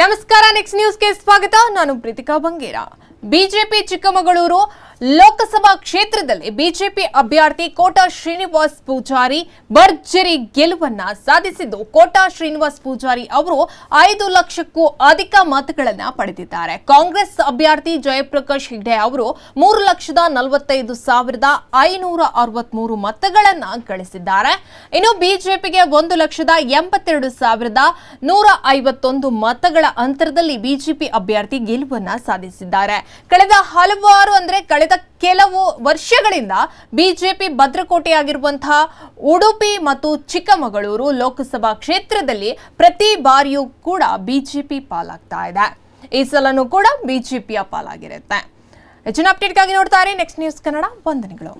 ನಮಸ್ಕಾರ ನೆಕ್ಸ್ಟ್ ನ್ಯೂಸ್ಗೆ ಸ್ವಾಗತ. ನಾನು ಪ್ರೀತಿಕಾ ಬಂಗೇರ. ಬಿಜೆಪಿ ಚಿಕ್ಕಮಗಳೂರು ಲೋಕಸಭಾ ಕ್ಷೇತ್ರದಲ್ಲಿ ಬಿಜೆಪಿ ಅಭ್ಯರ್ಥಿ ಕೋಟಾ ಶ್ರೀನಿವಾಸ್ ಪೂಜಾರಿ ಭರ್ಜರಿ ಗೆಲುವನ್ನ ಸಾಧಿಸಿದ್ದು, ಕೋಟಾ ಶ್ರೀನಿವಾಸ್ ಪೂಜಾರಿ ಅವರು ಐದು ಲಕ್ಷಕ್ಕೂ ಅಧಿಕ ಮತಗಳನ್ನ ಪಡೆದಿದ್ದಾರೆ. ಕಾಂಗ್ರೆಸ್ ಅಭ್ಯರ್ಥಿ ಜಯಪ್ರಕಾಶ್ ಹೆಗ್ಡೆ ಅವರು ಮೂರು ಲಕ್ಷದ ನಲವತ್ತೈದು ಸಾವಿರದ ಐನೂರ ಅರವತ್ಮೂರು ಮತಗಳನ್ನ ಗಳಿಸಿದ್ದಾರೆ. ಇನ್ನು ಬಿಜೆಪಿಗೆ ಒಂದು ಲಕ್ಷದ ಎಂಬತ್ತೆರಡು ಸಾವಿರದ ನೂರ ಐವತ್ತೊಂದು ಮತಗಳ ಅಂತರದಲ್ಲಿ ಬಿಜೆಪಿ ಅಭ್ಯರ್ಥಿ ಗೆಲುವನ್ನ ಸಾಧಿಸಿದ್ದಾರೆ. ಕಳೆದ ಹಲವಾರು ಅಂದ್ರೆ ಕಳೆದ ಕೆಲವು ವರ್ಷಗಳಿಂದ ಬಿಜೆಪಿ ಭದ್ರಕೋಟೆಯಾಗಿರುವಂತಹ ಉಡುಪಿ ಮತ್ತು ಚಿಕ್ಕಮಗಳೂರು ಲೋಕಸಭಾ ಕ್ಷೇತ್ರದಲ್ಲಿ ಪ್ರತಿ ಬಾರಿಯೂ ಕೂಡ ಬಿಜೆಪಿ ಪಾಲಾಗ್ತಾ ಇದೆ. ಈ ಸಲನೂ ಕೂಡ ಬಿಜೆಪಿಯ ಪಾಲಾಗಿರುತ್ತೆ. ಹೆಚ್ಚಿನ ಅಪ್ಡೇಟ್ಗಾಗಿ ನೋಡ್ತಾರೆ ನೆಕ್ಸ್ಟ್ ನ್ಯೂಸ್ ಕನ್ನಡ ವಂದನೆಗಳು